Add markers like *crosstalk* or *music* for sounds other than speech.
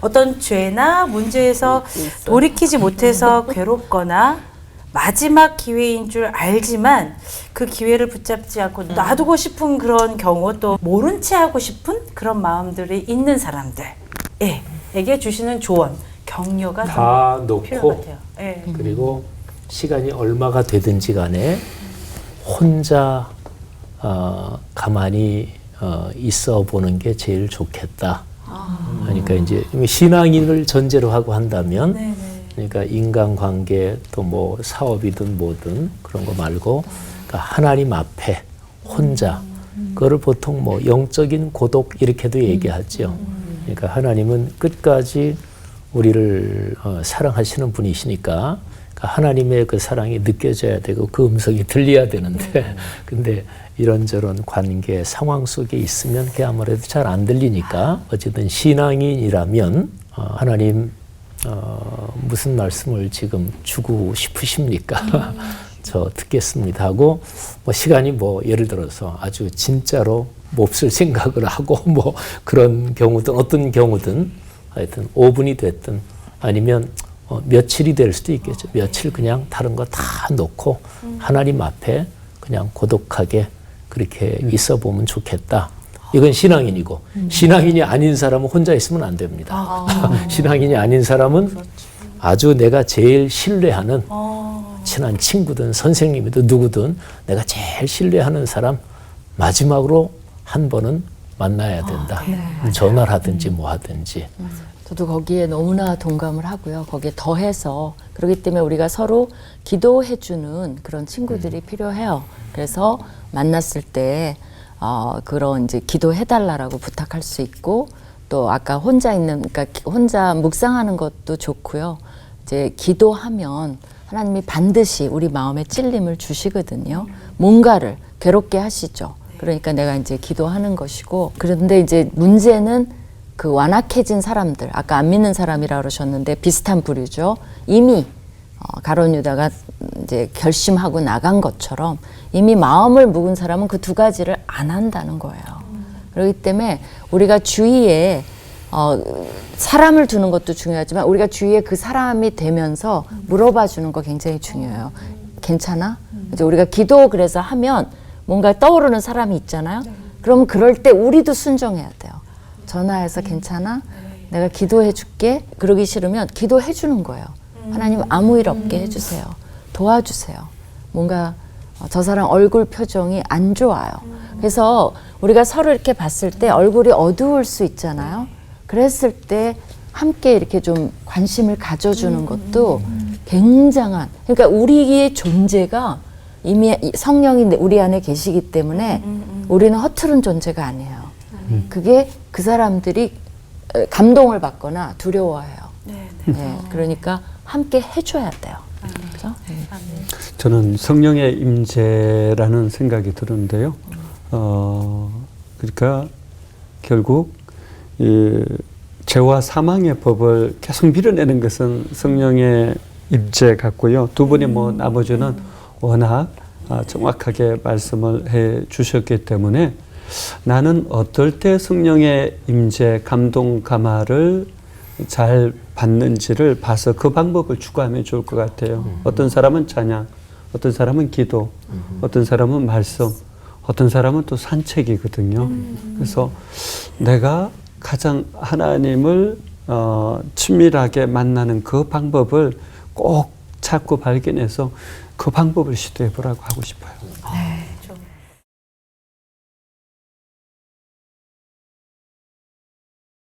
어떤 죄나 문제에서 돌이키지 못해서 괴롭거나 마지막 기회인 줄 알지만 그 기회를 붙잡지 않고 놔두고 싶은 그런 경우 또 모른 채 하고 싶은 그런 마음들이 있는 사람들 예, 에게 주시는 조언, 격려가 다좀 필요한 놓고 것 같아요. 예. 그리고 시간이 얼마가 되든지 간에 혼자 어, 가만히 어, 있어 보는 게 제일 좋겠다. 그러니까 이제 신앙인을 전제로 하고 한다면 네네. 그러니까 인간관계 또 뭐 사업이든 뭐든 그런 거 말고 그러니까 하나님 앞에 혼자 그거를 보통 뭐 영적인 고독 이렇게도 얘기하죠. 그러니까 하나님은 끝까지 우리를 어, 사랑하시는 분이시니까 하나님의 그 사랑이 느껴져야 되고 그 음성이 들려야 되는데 *laughs* 근데 이런저런 관계 상황 속에 있으면 그게 아무래도 잘 안 들리니까 어쨌든 신앙인이라면 어, 하나님 어, 무슨 말씀을 지금 주고 싶으십니까? *laughs* 저 듣겠습니다 하고 뭐 시간이 뭐 예를 들어서 아주 진짜로 몹쓸 생각을 하고 *laughs* 뭐 그런 경우든 어떤 경우든 하여튼 5분이 됐든 아니면 어, 며칠이 될 수도 있겠죠. 며칠 그냥 다른 거 다 놓고 하나님 앞에 그냥 고독하게 그렇게 있어 보면 좋겠다. 이건 신앙인이고 신앙인이 아닌 사람은 혼자 있으면 안 됩니다. *laughs* 신앙인이 아닌 사람은 아주 내가 제일 신뢰하는 어, 친한 친구든 선생님이든 누구든 내가 제일 신뢰하는 사람 마지막으로 한 번은 만나야 된다. 전화를 하든지 뭐 하든지. 저도 거기에 너무나 동감을 하고요. 거기에 더해서 그렇기 때문에 우리가 서로 기도해주는 그런 친구들이 필요해요. 그래서 만났을 때 어, 그런 이제 기도해달라라고 부탁할 수 있고 또 아까 혼자 있는 그러니까 기- 혼자 묵상하는 것도 좋고요. 이제 기도하면 하나님이 반드시 우리 마음에 찔림을 주시거든요. 뭔가를 괴롭게 하시죠. 그러니까 내가 이제 기도하는 것이고 그런데 이제 문제는 그 완악해진 사람들 아까 안 믿는 사람이라 그러셨는데 비슷한 부류죠. 이미 어, 가론 유다가 이제 결심하고 나간 것처럼 이미 마음을 묵은 사람은 그 두 가지를 안 한다는 거예요. 그렇기 때문에 우리가 주위에 어, 사람을 두는 것도 중요하지만 우리가 주위에 그 사람이 되면서 물어봐 주는 거 굉장히 중요해요. 괜찮아? 이제 우리가 기도 그래서 하면 뭔가 떠오르는 사람이 있잖아요. 그럼 그럴 때 우리도 순종해야 돼요. 전화해서 괜찮아? 내가 기도해 줄게. 그러기 싫으면 기도해 주는 거예요. 하나님 아무 일 없게 해주세요. 도와주세요. 뭔가 어, 저 사람 얼굴 표정이 안 좋아요. 그래서 우리가 서로 이렇게 봤을 때 얼굴이 어두울 수 있잖아요. 그랬을 때 함께 이렇게 좀 관심을 가져주는 것도 굉장한, 그러니까 우리의 존재가 이미 이 성령이 우리 안에 계시기 때문에 우리는 허투른 존재가 아니에요. 그게 그 사람들이 어, 감동을 받거나 두려워해요. 네, 네. 네, 그러니까 함께 해줘야 돼요. 그죠? 저는 성령의 임재라는 생각이 드는데요. 어, 그러니까 결국 이 죄와 사망의 법을 계속 밀어내는 것은 성령의 임재 같고요. 두 분이 뭐 나머지는 워낙 아, 정확하게 말씀을 해 주셨기 때문에 나는 어떨 때 성령의 임재, 감동, 감화를 잘 받는지를 봐서 그 방법을 추구하면 좋을 것 같아요. 어떤 사람은 찬양, 어떤 사람은 기도, 어떤 사람은 말씀, 어떤 사람은 또 산책이거든요. 그래서 내가 가장 하나님을 어, 친밀하게 만나는 그 방법을 꼭 찾고 발견해서 그 방법을 시도해 보라고 하고 싶어요.